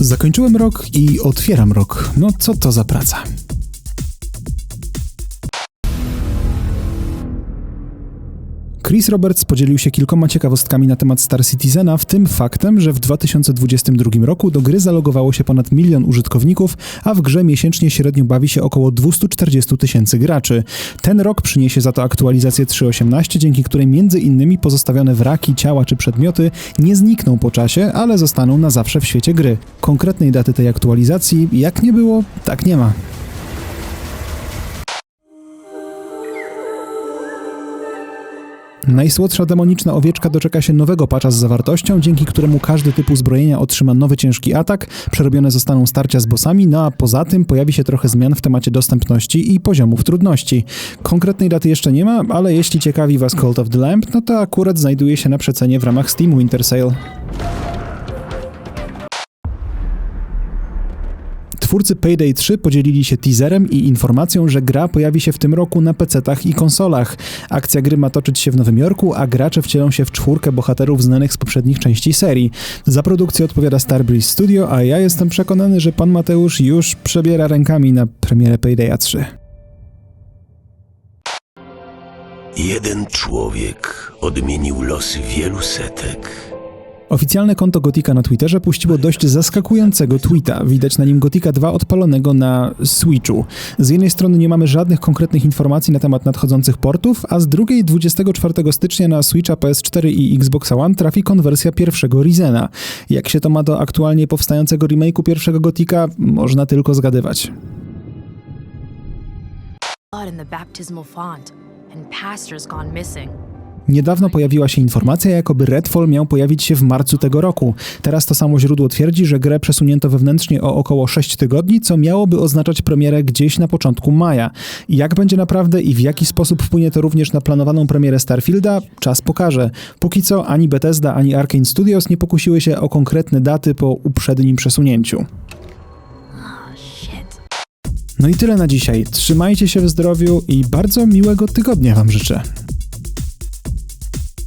Zakończyłem rok i otwieram rok. No co to za praca? Chris Roberts podzielił się kilkoma ciekawostkami na temat Star Citizena, w tym faktem, że w 2022 roku do gry zalogowało się ponad milion użytkowników, a w grze miesięcznie średnio bawi się około 240 tysięcy graczy. Ten rok przyniesie za to aktualizację 3.18, dzięki której między innymi pozostawione wraki, ciała czy przedmioty nie znikną po czasie, ale zostaną na zawsze w świecie gry. Konkretnej daty tej aktualizacji, jak nie było, tak nie ma. Najsłodsza demoniczna owieczka doczeka się nowego patcha z zawartością, dzięki któremu każdy typ uzbrojenia otrzyma nowy ciężki atak, przerobione zostaną starcia z bossami, no a poza tym pojawi się trochę zmian w temacie dostępności i poziomów trudności. Konkretnej daty jeszcze nie ma, ale jeśli ciekawi Was Cult of the Lamp, no to akurat znajduje się na przecenie w ramach Steam Winter Sale. Twórcy Payday 3 podzielili się teaserem i informacją, że gra pojawi się w tym roku na PC-tach i konsolach. Akcja gry ma toczyć się w Nowym Jorku, a gracze wcielą się w czwórkę bohaterów znanych z poprzednich części serii. Za produkcję odpowiada Starbreeze Studio, a ja jestem przekonany, że pan Mateusz już przebiera rękami na premierę Paydaya 3. Jeden człowiek odmienił losy wielu setek. Oficjalne konto Gotika na Twitterze puściło dość zaskakującego tweeta. Widać na nim Gotika 2 odpalonego na Switchu. Z jednej strony nie mamy żadnych konkretnych informacji na temat nadchodzących portów, a z drugiej 24 stycznia na Switcha, PS4 i Xbox One trafi konwersja pierwszego Rizena. Jak się to ma do aktualnie powstającego remake'u pierwszego Gotika, można tylko zgadywać. blood in the baptismal font, and pastors gone missing. Niedawno pojawiła się informacja, jakoby Redfall miał pojawić się w marcu tego roku. Teraz to samo źródło twierdzi, że grę przesunięto wewnętrznie o około 6 tygodni, co miałoby oznaczać premierę gdzieś na początku maja. Jak będzie naprawdę i w jaki sposób wpłynie to również na planowaną premierę Starfielda, czas pokaże. Póki co ani Bethesda, ani Arkane Studios nie pokusiły się o konkretne daty po uprzednim przesunięciu. No i tyle na dzisiaj. Trzymajcie się w zdrowiu i bardzo miłego tygodnia Wam życzę.